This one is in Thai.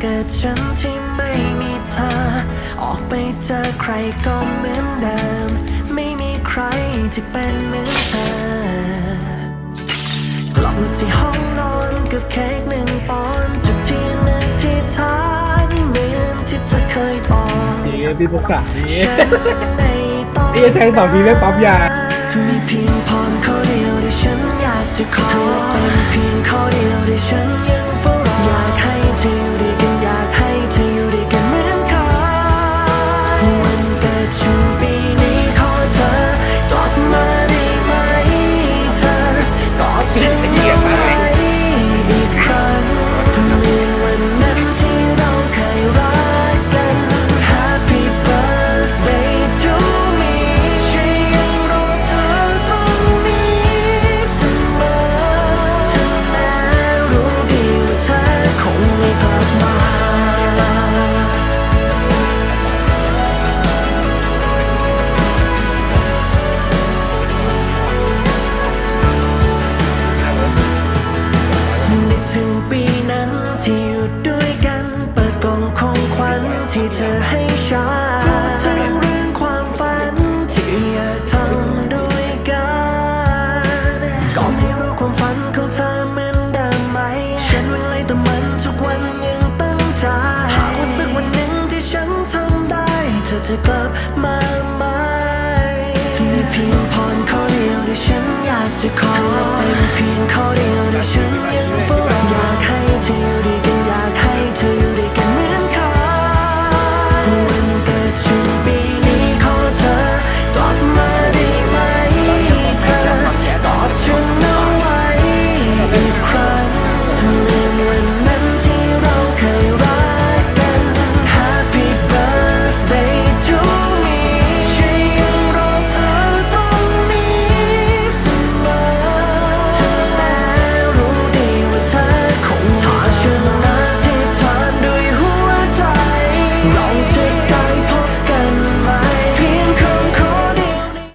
เกิดฉันที่ไม่มีเธอ ออกไปเจอใครก็เหมือนเดิม ไม่มีใครที่เป็นเหมือนเธอกลับมาที่ห้องนอนกับเค้กหนึ่งปอนด์จุดที่หนึ่งที่ทานเหมือนที่เธอเคยบอกนี่พี่พวกสามนี่ฉันในตอนไอ้แทงสองทีไม่ปั๊มยา มีเพียง อยู่ด้วยกัน เปิดกล่องของขวัญที่เธอให้ฉันพูดถึงเรื่องความฝันที่อยากทำด้วยกันก็ไม่รู้ความฝันของเธอเหมือนเดิมไหม ฉันวิ่งไล่แต่มันทุกวันยังตั้งใจหากว่าสักวันหนึ่งที่ฉันทำได้ เธอจะกลับมา